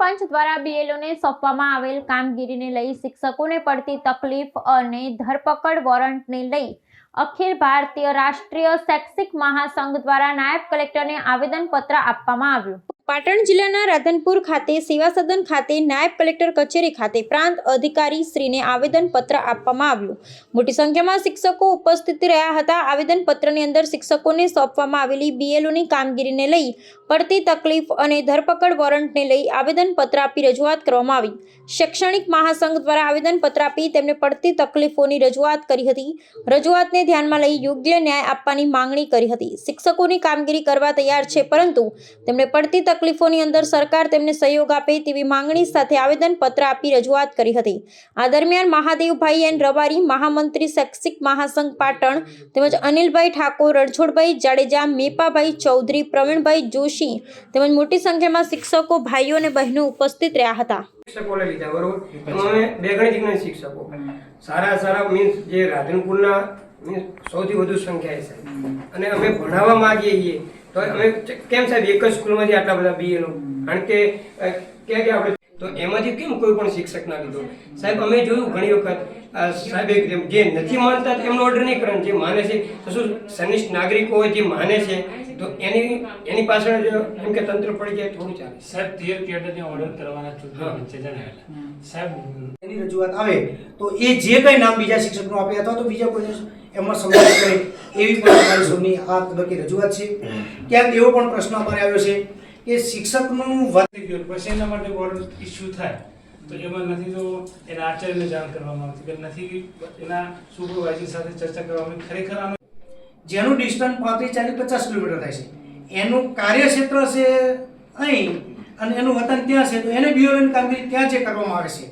પંચ દ્વારા બીએલઓને સોંપવામાં આવેલ કામગીરીને લઈ શિક્ષકોને પડતી તકલીફ અને ધરપકડ વોરંટને લઈ અખિલ ભારતીય રાષ્ટ્રીય શૈક્ષિક મહાસંઘ દ્વારા નાયબ કલેક્ટરને આવેદનપત્ર આપવામાં આવ્યું. પાટણ જિલ્લાના રાધનપુર ખાતે સેવા સદન ખાતે નાયબ કલેક્ટર કચેરી ખાતે પ્રાંત અધિકારી શ્રીને આવેદનપત્ર આપવામાં આવ્યું. મોટી સંખ્યામાં શિક્ષકો ઉપસ્થિત રહ્યા હતા. આવેદનપત્રની અંદર શિક્ષકોને સોંપવામાં આવેલી બીએલઓની કામગીરીને લઈ પડતી તકલીફ અને ધરપકડ વોરંટને લઈ આવેદનપત્ર આપી રજૂઆત કરવામાં આવી. શૈક્ષણિક મહાસંઘ દ્વારા આવેદનપત્ર આપી તેમને પડતી તકલીફોની રજૂઆત કરી હતી. રજૂઆતને ધ્યાનમાં લઈ યોગ્ય ન્યાય આપવાની માંગણી કરી હતી. શિક્ષકોની કામગીરી કરવા તૈયાર છે, પરંતુ તેમણે પડતી તકલીફોની અંદર સરકાર તેમને સહયોગ આપે તેવી માંગણી સાથે આવેદનપત્ર આપી રજૂઆત કરી હતી. આ દરમિયાન મહાદેવભાઈ એન રબારી, મહામંત્રી શૈક્ષિક મહાસંઘ પાટણ તેમજ અનિલભાઈ ઠાકોર, રણછોડભાઈ જાડેજા, મેપાભાઈ ચૌધરી, પ્રવીણભાઈ જોશી તેમજ મોટી સંખ્યામાં શિક્ષકો, ભાઈઓ અને બહેનો ઉપસ્થિત રહ્યા હતા. સૌથી વધુ સંખ્યા અને અમે ભણાવવા માંગીએ છીએ તો અમે કેમ સાહેબ એક જ સ્કૂલમાંથી આટલા બધા બીએનો કારણ કે ક્યાં ક્યાં આપણે તો એમાંથી કેમ કોઈ પણ શિક્ષક ના લીધો? સાહેબ અમે જોયું ઘણી વખત સાહેબ એક જે નથી માનતા એમનો ઓર્ડર નહીં કરવાનો જે માને છે. તો શું સનિષ્ઠ નાગરિકો હોય જે માને છે તો એની એની પાછળ એમ કે તંત્ર પડી જાય થોડું ચાલે. સાહેબ તેર કેડરને ઓર્ડર કરવાના ચૂંટણી વચ્ચે જણાવેલા સાહેબ એની રજૂઆત આવે તો એ જે કંઈ નામ બીજા શિક્ષકનું આપે અથવા તો બીજા કોઈને એમાં સમાવેશ કરે એવી પણ અમારી સૌની આ તબક્કે રજૂઆત છે. ક્યાંક એવો પણ પ્રશ્ન અમારે આવ્યો છે કે શિક્ષકનું ગયો પછી એના માટે વોરંટ ઇસ્યુ થાય. તો એમાં નથી તો એના આચાર્યને જાણ કરવામાં આવતી કે નથી એના સુપરવાઇઝર સાથે ચર્ચા કરવામાં. ખરેખર આનો જેનું ડિસ્ટન્સ પાંત્રીસ ચાલીસ પચાસ કિલોમીટર થાય છે. એનું કાર્યક્ષેત્ર છે અહીં અને એનું વતન ત્યાં છે. તો એને બીઓની કામગીરી ત્યાં જે કરવામાં આવે છે.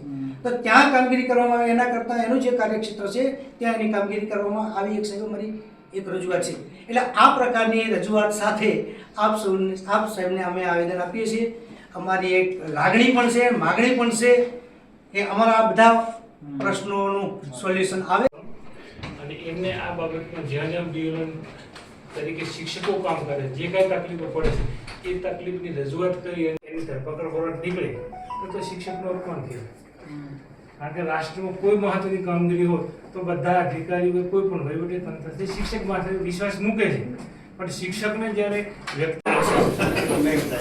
તો ત્યાં કામગીરી કરવામાં આવે, એના કરતાં એનું જે કાર્યક્ષેત્ર છે, ત્યાં એની કામગીરી કરવામાં આવી. એક સાહેબ અમારી એક રજૂઆત છે. એટલે આ પ્રકારની રજૂઆત સાથે આપ સૌને, આપ સાહેબને અમે આવેદન આપીએ છીએ. અમારી એક લાગણી પણ છે, માગણી પણ છે કે અમારા બધા પ્રશ્નોનું સોલ્યુશન આવે. અને એમને આ બાબતમાં જ્યાં જ્યાં બીએલએન તરીકે શિક્ષકો કામ કરે, જે કાંઈ તકલીફો પડે છે, એ તકલીફની રજૂઆત કરી એની ધરપકડ વોરંટ નીકળે, તો શિક્ષકનો અપમાન કહેવાય કારણ કે રાષ્ટ્રમાં કોઈ મહત્વની કામગીરી હોય તો બધા અધિકારીઓ કે કોઈ પણ વહીવટી તંત્ર છે શિક્ષક માથે વિશ્વાસ મૂકે છે. પણ શિક્ષકને જ્યારે વ્યક્તિ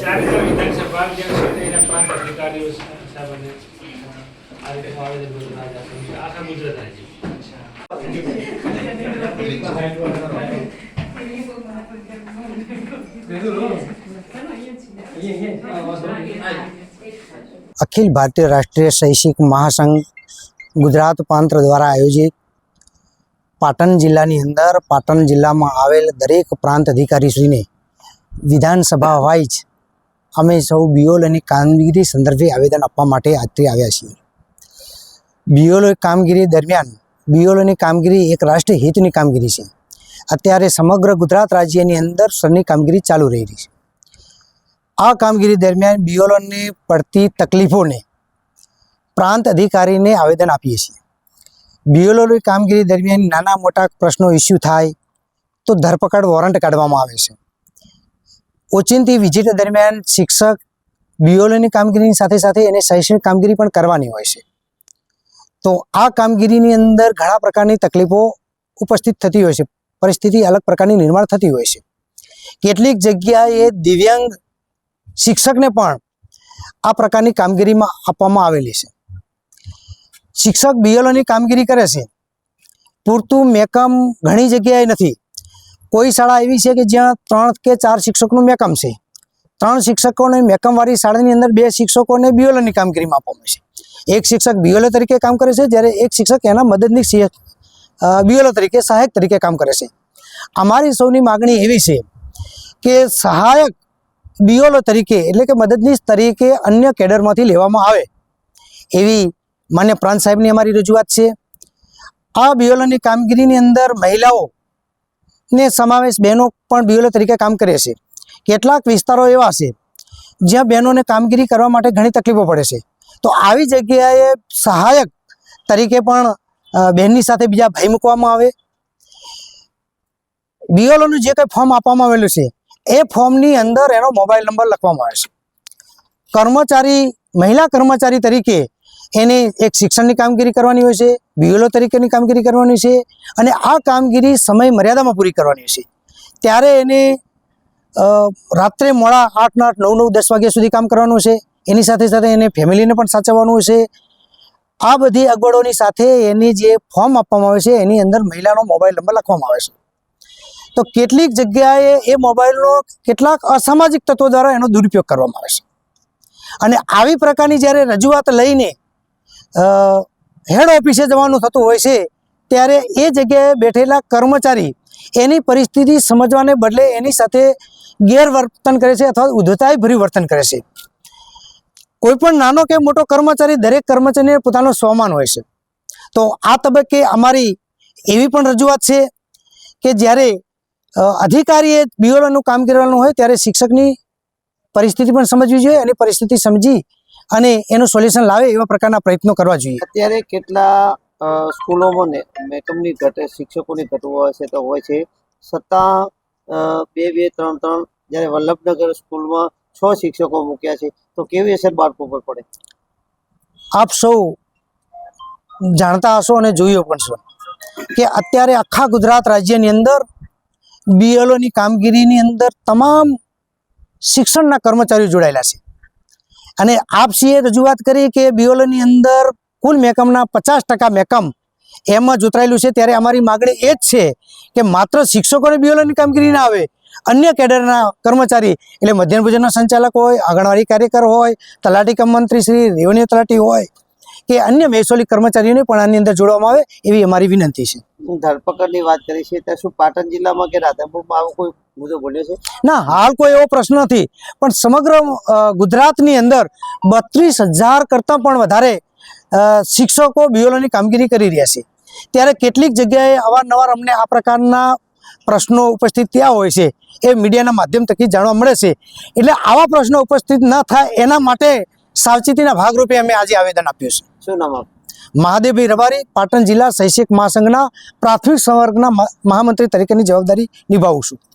ચારે વિધાનસભા જ્યાં છે એના પ્રાંત અધિકારીઓ સાહેબને આ રીતે આવેદનપત્ર આજે છે. આખા ગુજરાત રાજ્ય અખિલ ભારતીય રાષ્ટ્રીય શૈક્ષિક મહાસંઘ ગુજરાત પ્રાંત દ્વારા આયોજિત પાટણ જિલ્લાની અંદર પાટણ જિલ્લામાં આવેલ દરેક પ્રાંત અધિકારીશ્રીને વિધાનસભા વાઇઝ અમે સૌ બીઓલની કામગીરી સંદર્ભે આવેદન આપવા માટે આજથી આવ્યા છીએ. બીઓલો કામગીરી દરમિયાન બીઓલોની કામગીરી એક રાષ્ટ્રીય હિતની કામગીરી છે. અત્યારે સમગ્ર ગુજરાત રાજ્યની અંદર સરની કામગીરી ચાલુ રહી રહી છે. આ કામગીરી દરમિયાન બીઓલોનને પડતી તકલીફોને પ્રાંત અધિકારીને આવેદન આપીએ છીએ. બીઓલોની કામગીરી દરમિયાન નાના મોટા પ્રશ્નો ઇસ્યુ થાય તો ધરપકડ વોરંટ કાઢવામાં આવે છે. ઓચિંતી વિઝિટ દરમિયાન શિક્ષક બીઓલોની કામગીરીની સાથે સાથે એને શૈક્ષણિક કામગીરી પણ કરવાની હોય છે. તો આ કામગીરીની અંદર ઘણા પ્રકારની તકલીફો ઉપસ્થિત થતી હોય છે. પરિસ્થિતિ અલગ પ્રકારની નિર્માણ થતી હોય છે. કેટલીક જગ્યાએ દિવ્યાંગ શિક્ષકને પણ આ પ્રકારની કામગીરીમાં આપવામાં આવેલી છે. શિક્ષક બીએલઓની કામગીરી કરે છે. પૂરતું મેકમ ઘણી જગ્યાએ નથી. કોઈ શાળા એવી છે કે જ્યાં ત્રણ કે ચાર શિક્ષકનું મેકમ છે. ત્રણ શિક્ષકોને મેકમવાળી શાળાની અંદર બે શિક્ષકોને બીએલઓની કામગીરીમાં આપવામાં છે. એક શિક્ષક બીએલઓ તરીકે કામ કરે છે, જ્યારે એક શિક્ષક એના મદદની બીએલઓ તરીકે સહાયક તરીકે કામ કરે છે. અમારી સૌની માગણી એવી છે કે સહાયક બીઓલો તરીકે, એટલે કે મદદનીશ તરીકે અન્ય કેડરમાંથી લેવામાં આવે. એવી માન્ય પ્રાંત સાહેબની અમારી રજૂઆત છે. આ બીઓલોની કામગીરીની અંદર મહિલાઓને સમાવેશ બહેનો પણ બીઓલો તરીકે કામ કરે છે. કેટલાક વિસ્તારો એવા છે, જ્યાં બહેનોને કામગીરી કરવા માટે ઘણી તકલીફો પડે છે. તો આવી જગ્યાએ સહાયક તરીકે પણ બહેનની સાથે બીજા ભાઈ મૂકવામાં આવે. બીઓલોનું જે કંઈ ફોર્મ આપવામાં આવેલું છે એ ફોર્મની અંદર એનો મોબાઈલ નંબર લખવામાં આવે છે. કર્મચારી, મહિલા કર્મચારી તરીકે એને એક શિક્ષણની કામગીરી કરવાની હોય છે બીએલઓ તરીકેની કામગીરી કરવાની છે અને આ કામગીરી સમય મર્યાદામાં પૂરી કરવાની છે. ત્યારે એને રાત્રે મોડા આઠ આઠ, નવ નવ, દસ વાગ્યા સુધી કામ કરવાનું છે. એની સાથે સાથે એને ફેમિલીને પણ સાચવવાનું છે. આ બધી અગવડોની સાથે એની જે ફોર્મ આપવામાં આવે છે, એની અંદર મહિલાનો મોબાઈલ નંબર લખવામાં આવે છે. તો કેટલીક જગ્યાએ એ મોબાઈલનો કેટલાક અસામાજિક તત્વો દ્વારા એનો દુરુપયોગ કરવામાં આવે છે. અને આવી પ્રકારની જ્યારે રજૂઆત લઈને હેડ ઓફિસે જવાનું થતું હોય છે, ત્યારે એ જગ્યાએ બેઠેલા કર્મચારી એની પરિસ્થિતિ સમજવાને બદલે એની સાથે ગેરવર્તન કરે છે અથવા ઉદ્ધતાય ભર્યું વર્તન કરે છે. કોઈપણ નાનો કે મોટો કર્મચારી દરેક કર્મચારીને પોતાનો સ્વમાન હોય છે. તો આ તબક્કે અમારી એવી પણ રજૂઆત છે કે જ્યારે અધિકારીએ બીઓનું કામ કરવાનું હોય ત્યારે શિક્ષકની પરિસ્થિતિ પણ સમજવી જોઈએ અને પરિસ્થિતિ સમજી અને એનું સોલ્યુશન લાવે એવા પ્રકારના પ્રયત્નો કરવા જોઈએ. અત્યારે કેટલા સ્કૂલોમાં મેકમની ઘટ શિક્ષકોની ઘટ હોય છે તો હોય છે. છતાં બે બે ત્રણ ત્રણ જ્યારે વલ્લભનગર સ્કૂલમાં છ શિક્ષકો મૂક્યા છે તો કેવી અસર બાળકો પર પડે? આપ સૌ જાણતા હશો અને જોયું પણ છો કે અત્યારે આખા ગુજરાત રાજ્યની અંદર બીએલઓની કામગીરીની અંદર તમામ શિક્ષણના કર્મચારીઓ જોડાયેલા છે. અને આપસીએ રજૂઆત કરી કે બીએલઓની અંદર કુલ મેકમના પચાસ ટકા મેકમ એમાં જોતરાયેલું છે. ત્યારે અમારી માગણી એ જ છે કે માત્ર શિક્ષકોને બીઓલોની કામગીરી ના આવે, અન્ય કેડરના કર્મચારી, એટલે મધ્યાહન ભોજનના સંચાલક હોય, આંગણવાડી કાર્યકર હોય, તલાટી કમ મંત્રી શ્રી, રેવન્યુ તલાટી હોય, કે અન્ય મહેસૂલી કર્મચારીઓને પણ આની અંદર જોડવામાં આવે એવી અમારી વિનંતી છે. ધરપકડની વાત કરી છે ત્યાં શું પાટણ જિલ્લામાં કે રાધનપુરમાં આવો કોઈ મુદ્દો બન્યો છે? ના હાલ કોઈ એવો પ્રશ્ન નથી. પણ સમગ્ર ગુજરાતની અંદર બત્રીસ હજાર કરતાં પણ વધારે શિક્ષકો બીઓલોની કામગીરી કરી રહ્યા છે. ત્યારે કેટલીક જગ્યાએ અવારનવાર અમને આ પ્રકારના પ્રશ્નો ઉપસ્થિત ત્યાં હોય છે એ મીડિયાના માધ્યમ થકી જાણવા મળે છે. એટલે આવા પ્રશ્નો ઉપસ્થિત ન થાય એના માટે સાવચેતીના ભાગરૂપે અમે આજે આવેદન આપ્યું છે. શું નામ મહાદેવભાઈ રબારી પાટણ જિલ્લા શૈક્ષિક મહાસંઘના પ્રાથમિક સંવર્ગના મહામંત્રી તરીકેની જવાબદારી નિભાવું છું.